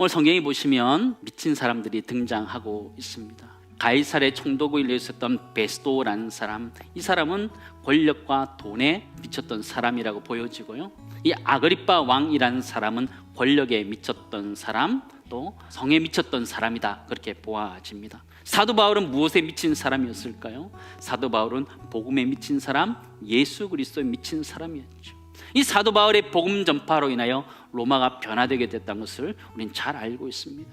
오늘 성경에 보시면 미친 사람들이 등장하고 있습니다. 가이사의 총독을 있었던 베스도라는 사람, 이 사람은 권력과 돈에 미쳤던 사람이라고 보여지고요. 이 아그리파 왕이라는 사람은 권력에 미쳤던 사람, 또 성에 미쳤던 사람이다 그렇게 보아집니다. 사도 바울은 무엇에 미친 사람이었을까요? 사도 바울은 복음에 미친 사람, 예수 그리스도에 미친 사람이었죠. 이 사도 바울의 복음 전파로 인하여 로마가 변화되게 됐다는 것을 우리는 잘 알고 있습니다.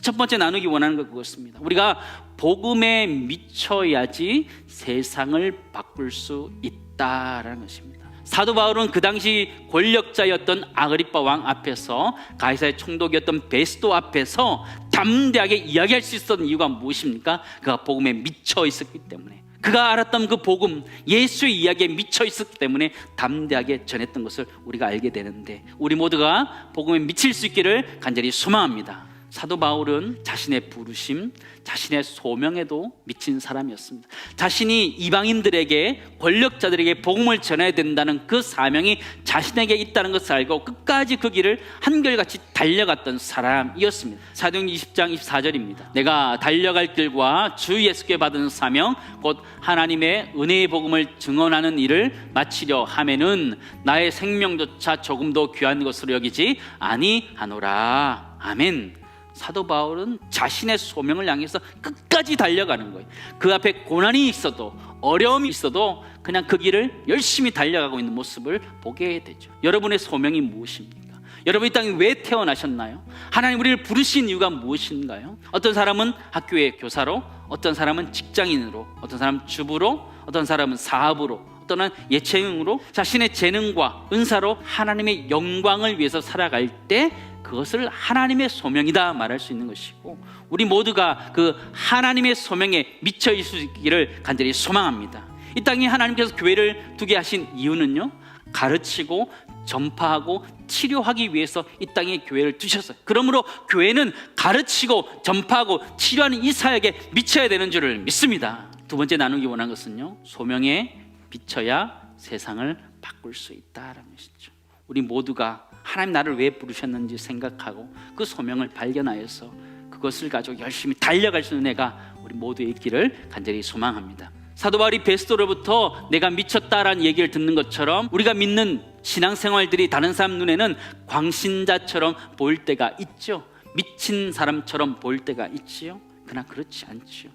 첫 번째 나누기 원하는 것 그것입니다. 우리가 복음에 미쳐야지 세상을 바꿀 수 있다라는 것입니다. 사도 바울은 그 당시 권력자였던 아그리파 왕 앞에서 가이사의 총독이었던 베스도 앞에서 담대하게 이야기할 수 있었던 이유가 무엇입니까? 그가 복음에 미쳐 있었기 때문에 그가 알았던 그 복음 예수의 이야기에 미쳐 있었기 때문에 담대하게 전했던 것을 우리가 알게 되는데 우리 모두가 복음에 미칠 수 있기를 간절히 소망합니다. 사도 바울은 자신의 부르심, 자신의 소명에도 미친 사람이었습니다. 자신이 이방인들에게 권력자들에게 복음을 전해야 된다는 그 사명이 자신에게 있다는 것을 알고 끝까지 그 길을 한결같이 달려갔던 사람이었습니다. 사도행 20장 24절입니다. 내가 달려갈 길과 주 예수께 받은 사명 곧 하나님의 은혜의 복음을 증언하는 일을 마치려 하면은 나의 생명조차 조금도 귀한 것으로 여기지 아니하노라. 아멘. 사도 바울은 자신의 소명을 향해서 끝까지 달려가는 거예요. 그 앞에 고난이 있어도 어려움이 있어도 그냥 그 길을 열심히 달려가고 있는 모습을 보게 되죠. 여러분의 소명이 무엇입니까? 여러분 이 땅에 왜 태어나셨나요? 하나님 우리를 부르신 이유가 무엇인가요? 어떤 사람은 학교의 교사로, 어떤 사람은 직장인으로, 어떤 사람은 주부로, 어떤 사람은 사업으로, 어떤 예체능으로 자신의 재능과 은사로 하나님의 영광을 위해서 살아갈 때 그것을 하나님의 소명이다 말할 수 있는 것이고 우리 모두가 그 하나님의 소명에 미쳐 있을 수 있기를 간절히 소망합니다. 이 땅에 하나님께서 교회를 두게 하신 이유는요. 가르치고 전파하고 치료하기 위해서 이 땅에 교회를 두셨어요. 그러므로 교회는 가르치고 전파하고 치료하는 이 사역에 미쳐야 되는 줄을 믿습니다. 두 번째 나누기 원한 것은요. 소명에 비춰야 세상을 바꿀 수 있다라는 것이죠. 우리 모두가 하나님 나를 왜 부르셨는지 생각하고 그 소명을 발견하여서 그것을 가지고 열심히 달려갈 수 있는 애가 우리 모두의 있기를 간절히 소망합니다. 사도 바울이 베스도로부터 내가 미쳤다라는 얘기를 듣는 것처럼 우리가 믿는 신앙생활들이 다른 사람 눈에는 광신자처럼 보일 때가 있죠. 미친 사람처럼 보일 때가 있지요. 그러나 그렇지 않지요.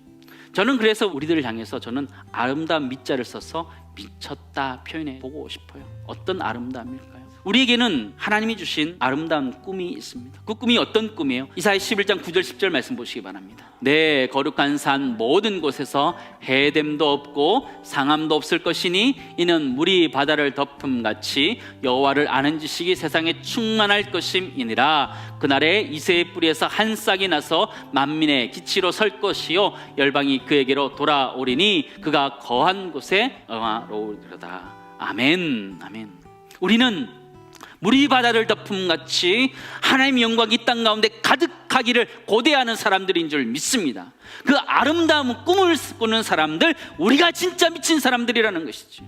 저는 그래서 우리들을 향해서 저는 아름다운 밑자를 써서 미쳤다 표현해 보고 싶어요. 어떤 아름다움일까요? 우리에게는 하나님이 주신 아름다운 꿈이 있습니다. 그 꿈이 어떤 꿈이에요? 이사야 11장 9절 10절 말씀 보시기 바랍니다. 내 거룩한 산 모든 곳에서 해됨도 없고 상함도 없을 것이니 이는 물이 바다를 덮음 같이 여호와를 아는 지식이 세상에 충만할 것임이니라. 그날에 이새의 뿌리에서 한 싹이 나서 만민의 기치로 설 것이요 열방이 그에게로 돌아오리니 그가 거한 곳에 영화로우리로다. 아멘. 아멘. 우리는 물이 바다를 덮음 같이 하나님의 영광이 이 땅 가운데 가득하기를 고대하는 사람들인 줄 믿습니다. 그 아름다운 꿈을 꾸는 사람들, 우리가 진짜 미친 사람들이라는 것이죠.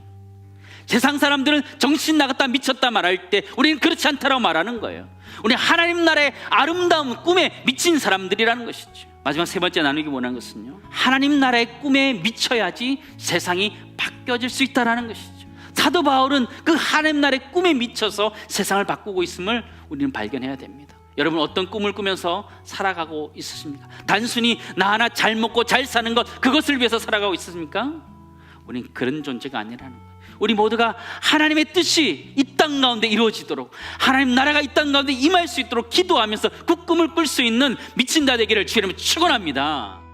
세상 사람들은 정신 나갔다 미쳤다 말할 때 우리는 그렇지 않다라고 말하는 거예요. 우리 하나님 나라의 아름다운 꿈에 미친 사람들이라는 것이죠. 마지막 세 번째 나누기 원하는 것은요. 하나님 나라의 꿈에 미쳐야지 세상이 바뀌어질 수 있다라는 것이죠. 사도 바울은 그 하나님 나라의 꿈에 미쳐서 세상을 바꾸고 있음을 우리는 발견해야 됩니다. 여러분 어떤 꿈을 꾸면서 살아가고 있으십니까? 단순히 나 하나 잘 먹고 잘 사는 것 그것을 위해서 살아가고 있으십니까? 우리는 그런 존재가 아니라는 거예요. 우리 모두가 하나님의 뜻이 이 땅 가운데 이루어지도록 하나님 나라가 이 땅 가운데 임할 수 있도록 기도하면서 그 꿈을 꿀 수 있는 미친 자 되기를 주님을 축원합니다.